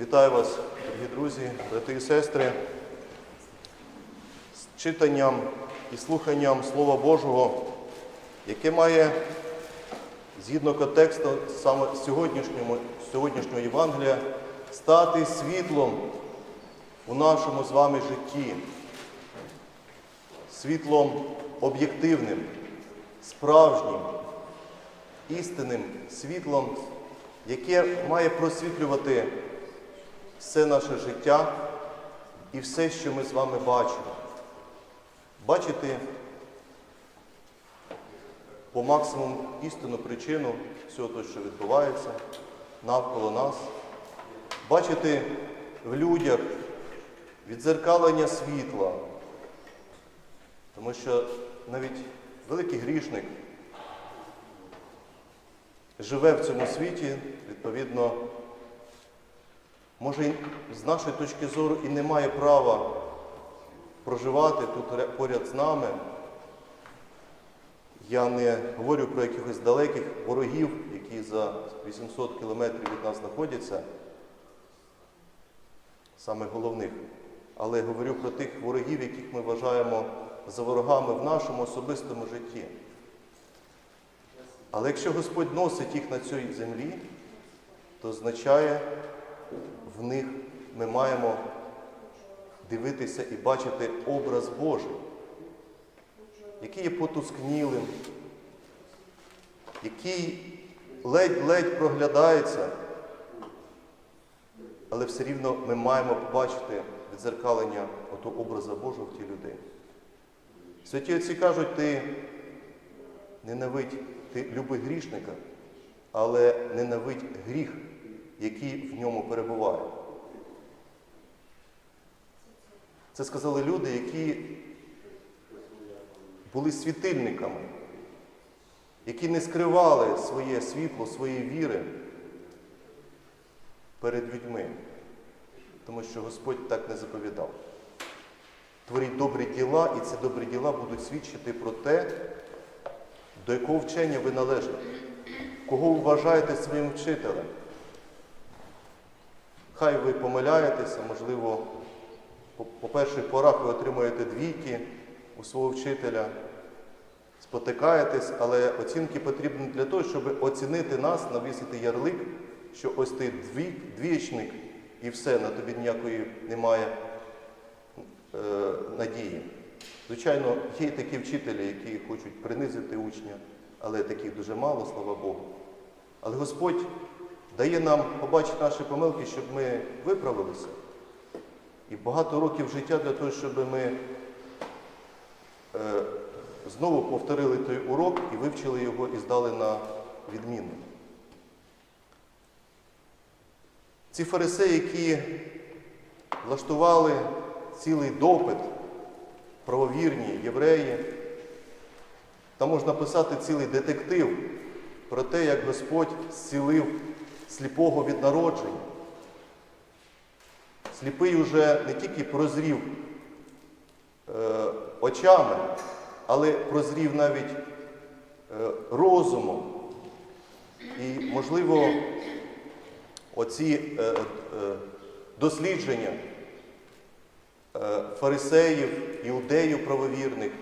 Вітаю вас, дорогі друзі, брати і сестри. З читанням і слуханням Слова Божого, яке має, згідно контексту саме сьогоднішнього, сьогоднішнього Євангелія, стати світлом у нашому з вами житті, світлом об'єктивним, справжнім, істинним світлом, яке має просвітлювати все наше життя і все, що ми з вами бачимо. Бачити по максимуму істинну причину всього того, що відбувається навколо нас, бачити в людях відзеркалення світла, тому що навіть великий грішник живе в цьому світі, відповідно, може, з нашої точки зору і не має права проживати тут поряд з нами. Я не говорю про якихось далеких ворогів, які за 800 кілометрів від нас знаходяться, саме головних, але говорю про тих ворогів, яких ми вважаємо за ворогами в нашому особистому житті. Але якщо Господь носить їх на цій землі, то означає, в них ми маємо дивитися і бачити образ Божий, який є потускнілим, який ледь-ледь проглядається, але все рівно ми маємо побачити відзеркалення ото образа Божого в тій людині. Святі отці кажуть, ти ненавидь, ти люби грішника, але ненавидь гріх, який в ньому перебуває. Це сказали люди, які були світильниками, які не скривали своє світло, своєї віри перед людьми, тому що Господь так не заповідав. Творіть добрі діла, і ці добрі діла будуть свідчити про те, до якого вчення ви належите, кого вважаєте своїм вчителем. Хай ви помиляєтеся, можливо, по- перших порах ви отримуєте двійки у свого вчителя, спотикаєтесь, але оцінки потрібні для того, щоб оцінити нас, навісити ярлик, що ось ти дві, двічник і все, на тобі ніякої немає е, надії. Звичайно, є такі вчителі, які хочуть принизити учня, але таких дуже мало, слава Богу. Але Господь дає нам побачити наші помилки, щоб ми виправилися. І багато років життя для того, щоб ми е, знову повторили той урок і вивчили його і здали на відміну. Ці фарисеї, які влаштували цілий допит, правовірні євреї, там можна писати цілий детектив про те, як Господь зцілив сліпого від народження. Сліпий уже не тільки прозрів е, очами, але прозрів навіть е, розумом. І, можливо, оці е, е, дослідження е, фарисеїв, іудеїв правовірних,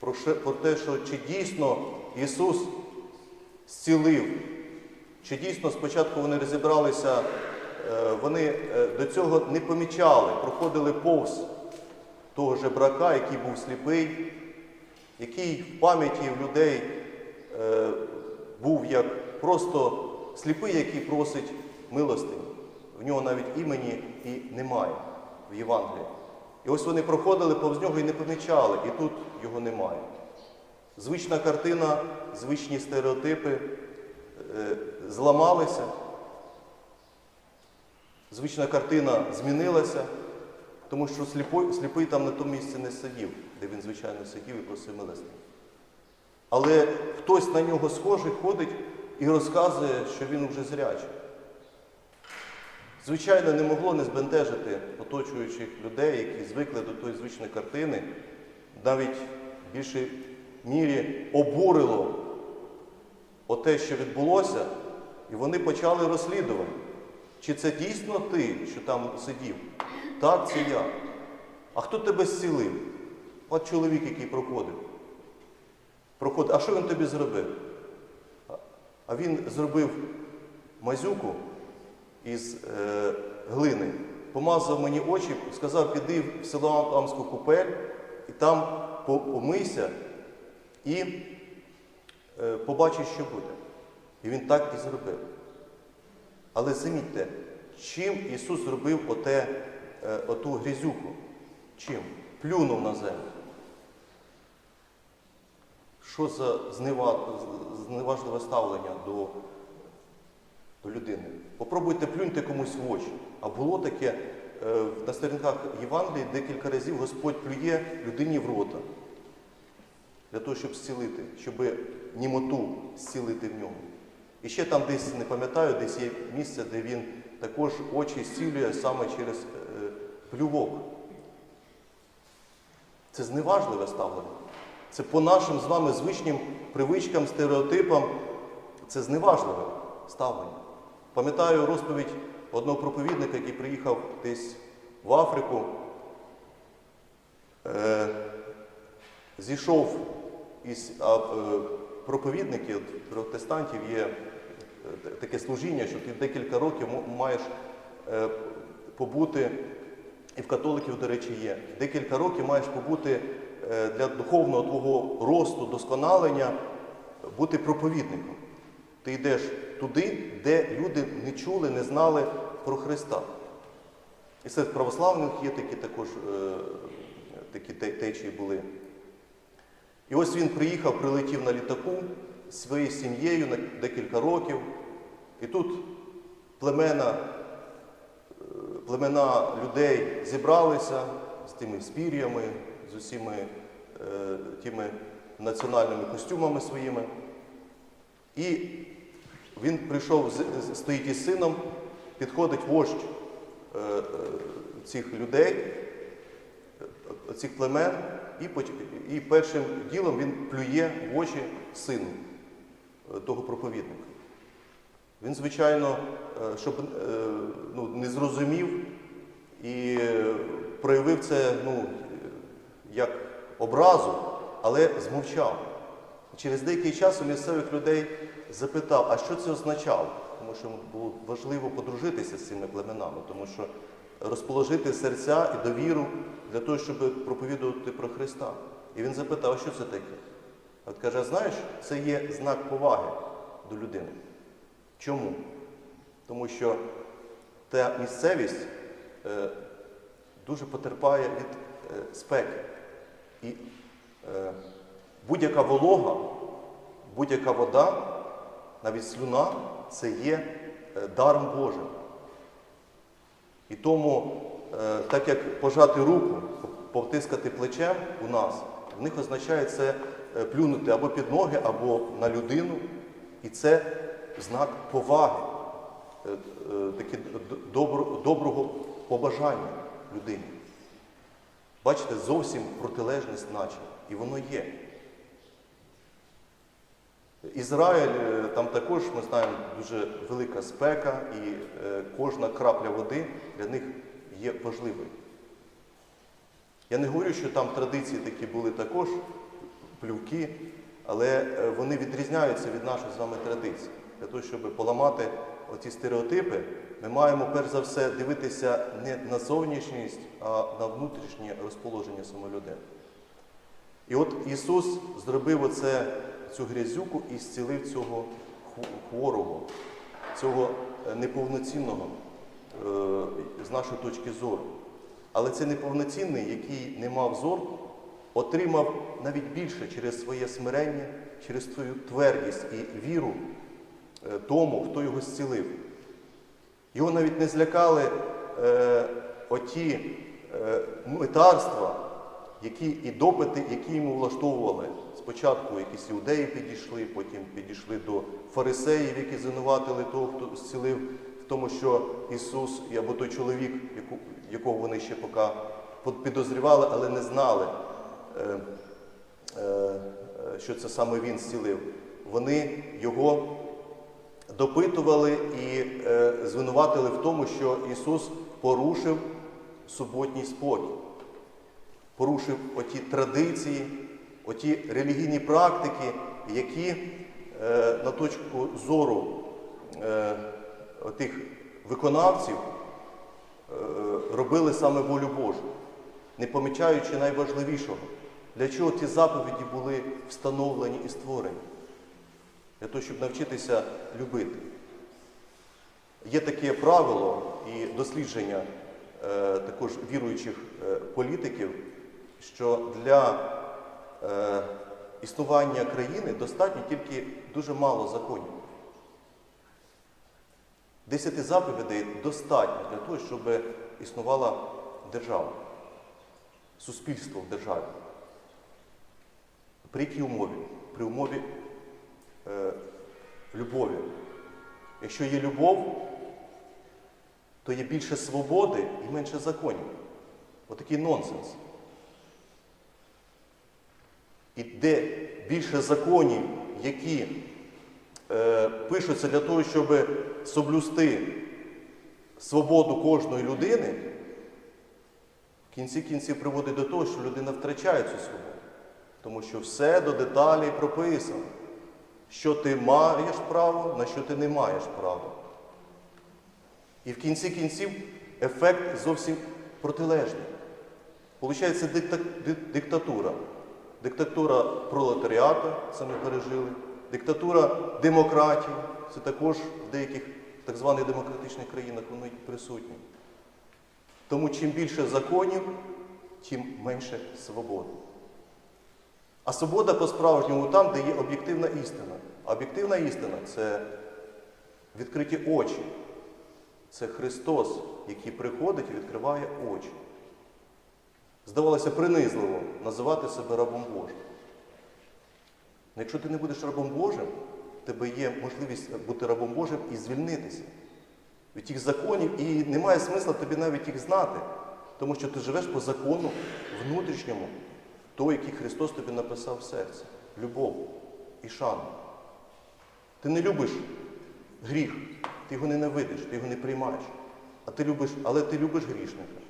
про, про те, що чи дійсно Ісус зцілив, чи дійсно спочатку вони розібралися, е, вони е, до цього не помічали, проходили повз того жебрака, який був сліпий, який в пам'яті людей е, був як просто сліпий, який просить милостині. В нього навіть імені і немає в Євангелії. І ось вони проходили повз нього і не помічали, і тут його немає. Звична картина, звичні стереотипи зламалися. Звична картина змінилася, тому що сліпой, сліпий там на тому місці не сидів, де він, звичайно, сидів і просив милостині. Але хтось на нього схожий ходить і розказує, що він вже зрячий. Звичайно, не могло не збентежити оточуючих людей, які звикли до тої звичної картини, навіть в більшій мірі обурило оте, що відбулося, і вони почали розслідування. Чи це дійсно ти, що там сидів? Так, це я. А хто тебе зцілив? От чоловік, який проходив. Проходив. А що він тобі зробив? А- він зробив мазюку із е, глини, помазав мені очі, сказав, піди в село Амську купель і там по- помийся і е, побачиш, що буде. І він так і зробив. Але замітьте, чим Ісус зробив оте, е, оту грізюку? Чим? Плюнув на землю. Що за зневажливе ставлення до, до людини? Попробуйте плюньте комусь в очі. А було таке е, на сторінках Євангелії декілька разів Господь плює людині в рота для того, щоб зцілити, щоб німоту зцілити в ньому. І ще там десь, не пам'ятаю, десь є місце, де він також очі зцілює саме через е, плювок. Це зневажливе ставлення. Це по нашим з вами звичним привичкам, стереотипам. Це зневажливе ставлення. Пам'ятаю розповідь одного проповідника, який приїхав десь в Африку. Е, зійшов із а, е, проповідників, протестантів є е, таке служіння, що ти декілька років маєш е, побути, і в католиків, до речі, є, декілька років маєш побути е, для духовного твого росту, досконалення, бути проповідником. Ти йдеш туди, де люди не чули, не знали про Христа. І серед православних є такі також такі течії були. І ось він приїхав, прилетів на літаку зі своєю сім'єю на декілька років. І тут племена, е, племена людей зібралися з тими спір'ями, з усіма е, тими національними костюмами своїми. І він прийшов, стоїть із сином, підходить вождь е, е, цих людей, цих племен, і, і першим ділом він плює в очі сину е, того проповідника. Він, звичайно, е, щоб е, ну, не зрозумів і проявив це ну, як образу, але змовчав. Через деякий час у місцевих людей запитав, а що це означало? Тому що було важливо подружитися з цими племенами, тому що розположити серця і довіру для того, щоб проповідувати про Христа. І він запитав, що це таке? От каже, знаєш, це є знак поваги до людини. Чому? Тому що та місцевість е, дуже потерпає від е, спеки. І е, будь-яка волога, будь-яка вода, навіть слюна це є е, даром Божим. І тому, е, так як пожати руку, повтискати плечем у нас, в них означає це е, плюнути або під ноги, або на людину. І це знак поваги, е, таке доброго побажання людині. Бачите, зовсім протилежне значення. І воно є. Ізраїль, е, там також, ми знаємо, дуже велика спека, і е, кожна крапля води для них є важливою. Я не говорю, що там традиції такі були також, плювки, але е, вони відрізняються від наших з вами традицій. Для того, щоб поламати оці стереотипи, ми маємо перш за все дивитися не на зовнішність, а на внутрішнє розположення самолюдини. І от Ісус зробив оце, цю грязюку і зцілив цього хворого, цього е, неповноцінного е, з нашої точки зору. Але цей неповноцінний, який не мав зор, отримав навіть більше через своє смирення, через свою твердість і віру е, тому, хто його зцілив. Його навіть не злякали е, оті митарства, які, і допити, які йому влаштовували. Спочатку якісь іудеї підійшли, потім підійшли до фарисеїв, які звинуватили того, хто зцілив в тому, що Ісус або той чоловік, якого вони ще поки підозрювали, але не знали, е, е, що це саме він зцілив. Вони його допитували і е, звинуватили в тому, що Ісус порушив суботній спокій, порушив оті традиції, оті релігійні практики, які е, на точку зору е, тих виконавців е, робили саме волю Божу, не помічаючи найважливішого, для чого ці заповіді були встановлені і створені. Для того, щоб навчитися любити. Є таке правило і дослідження е, також віруючих е, політиків, що для е, існування країни достатньо тільки дуже мало законів. Десяти заповідей достатньо для того, щоб існувала держава, суспільство в державі. При якій умові? При умові е, любові. Якщо є любов, то є більше свободи і менше законів. Отакий нонсенс. І де більше законів, які е, пишуться для того, щоб соблюсти свободу кожної людини, в кінці кінців приводить до того, що людина втрачає цю свободу. Тому що все до деталей прописано. Що ти маєш право, на що ти не маєш права. І в кінці кінців ефект зовсім протилежний. Получається диктатура. Диктатура пролетаріату, це ми пережили, диктатура демократії, це також в деяких так званих демократичних країнах вони присутні. Тому чим більше законів, тим менше свободи. А свобода по-справжньому там, де є об'єктивна істина. Об'єктивна істина це відкриті очі. Це Христос, який приходить і відкриває очі. Здавалося, принизливо називати себе рабом Божим. Ну, Якщо ти не будеш рабом Божим, тебе є можливість бути рабом Божим і звільнитися від тих законів, і немає смисла тобі навіть їх знати, тому що ти живеш по закону внутрішньому, той, який Христос тобі написав в серці. Любов і шану. Ти не любиш гріх, ти його ненавидиш, ти його не приймаєш. А ти любиш, але ти любиш грішника.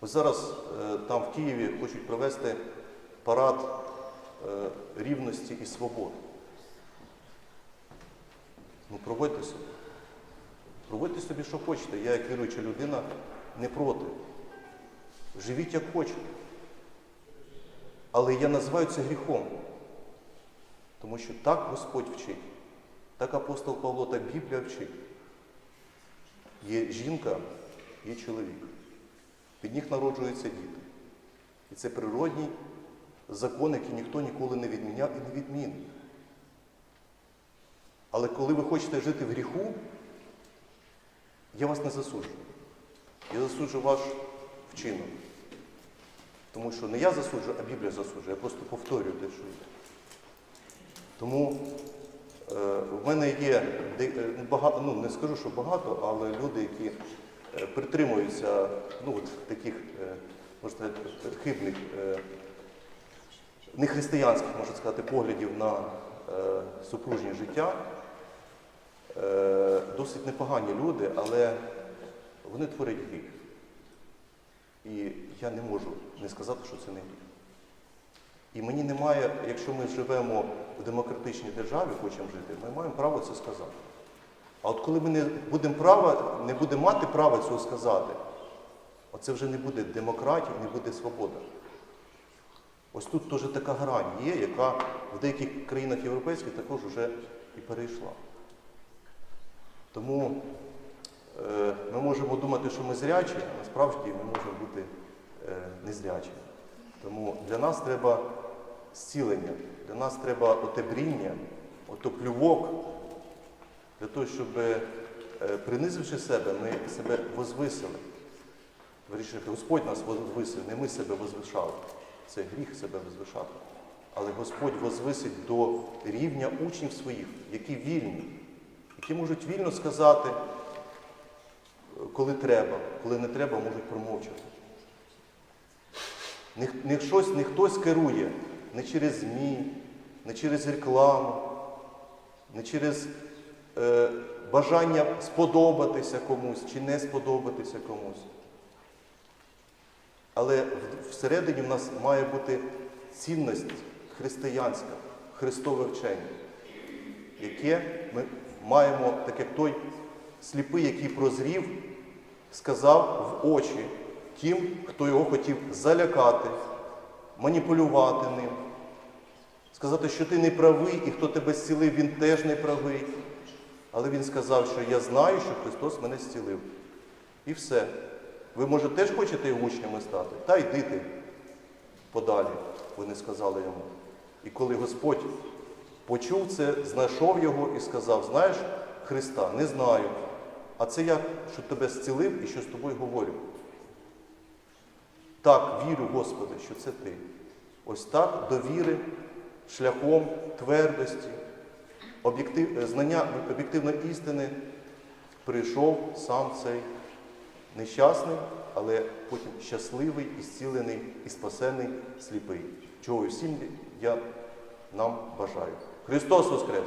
Ось зараз е, там в Києві хочуть провести парад е, рівності і свободи. Ну, проводьте собі. Проводьте собі, що хочете. Я, як віруюча людина, не проти. Живіть як хочете. Але я називаю це гріхом. Тому що так Господь вчить, так апостол Павло, так Біблія вчить. Є жінка, є чоловік. Від них народжуються діти. І це природній закон, який ніхто ніколи не відміняв і не відмінить. Але коли ви хочете жити в гріху, я вас не засуджую. Я засуджую ваш вчинок. Тому що не я засуджую, а Біблія засуджує. Я просто повторюю те, що є. Тому е, в мене є е, багато, ну не скажу, що багато, але люди, які притримуються ну, от таких, е, можна сказати, хибних, е, нехристиянських, можна сказати, поглядів на е, супружнє життя. Е, досить непогані люди, але вони творять гріх. І я не можу не сказати, що це не гріх. І мені немає, якщо ми живемо в демократичній державі, хочемо жити, ми маємо право це сказати. А от коли ми не будемо права, не будемо мати права цього сказати, оце вже не буде демократії, не буде свобода. Ось тут теж така грань є, яка в деяких країнах європейських також вже і перейшла. Тому е, ми можемо думати, що ми зрячі, а насправді ми можемо бути е, незрячі. Тому для нас треба зцілення, для нас треба оте бріння, ото плювок, для того, щоб, е, принизивши себе, ми себе возвисили. Вирішити, Господь нас возвисив, не ми себе возвишали. Це гріх себе возвишати. Але Господь возвисить до рівня учнів своїх, які вільні, які можуть вільно сказати, коли треба, коли не треба, можуть промовчати. Не, не, щось, не хтось керує не через ЗМІ, не через рекламу, не через бажання сподобатися комусь чи не сподобатися комусь. Але всередині в нас має бути цінність християнська, Христове вчення, яке ми маємо, так як той сліпий, який прозрів, сказав в очі тим, хто його хотів залякати, маніпулювати ним, сказати, що ти не правий, і хто тебе зцілив, він теж не правий. Але він сказав, що я знаю, що Христос мене зцілив. І все. Ви, може, теж хочете учнями стати? Та йди ти подалі, вони сказали йому. І коли Господь почув це, знайшов його і сказав: знаєш Христа, не знаю. А це я, що тебе зцілив і що з тобою говорю. Так, вірю, Господи, що це ти. Ось так довіри шляхом твердості, об'єктив, е, знання об'єктивної істини прийшов сам цей нещасний, але потім щасливий, і зцілений і спасений сліпий. Чого і всім я нам бажаю. Христос Воскрес!